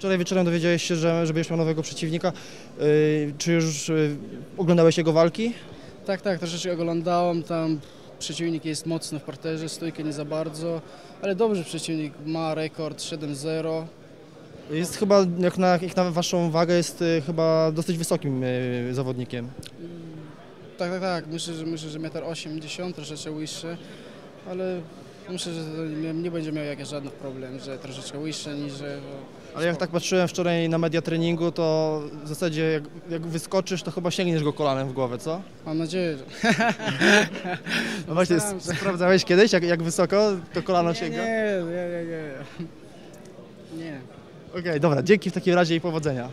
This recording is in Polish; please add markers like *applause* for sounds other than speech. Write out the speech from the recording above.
Wczoraj wieczorem dowiedziałeś się, że, że będziesz miał nowego przeciwnika. Yy, czy już yy, oglądałeś jego walki? Tak, tak, troszeczkę oglądałem, tam przeciwnik jest mocny w parterze, stójkę nie za bardzo, ale dobrze przeciwnik, ma rekord 7-0. Jest chyba, jak na, jak na waszą wagę, jest yy, chyba dosyć wysokim zawodnikiem. Tak, tak, tak, myślę, że myślę, że 1,80 m, troszeczkę wyższy, ale myślę, że nie, nie będzie miał jakichś żadnych problemów, że troszeczkę wyższy niż... że- Ale jak tak patrzyłem wczoraj na media treningu, to w zasadzie jak, jak wyskoczysz, to chyba sięgniesz go kolanem w głowę, co? Mam nadzieję, że... *laughs* No właśnie, się. sprawdzałeś kiedyś, jak, jak wysoko to kolano Nie, sięga? nie, nie, nie, nie. Nie. Okej, dobra, dzięki w takim razie i powodzenia.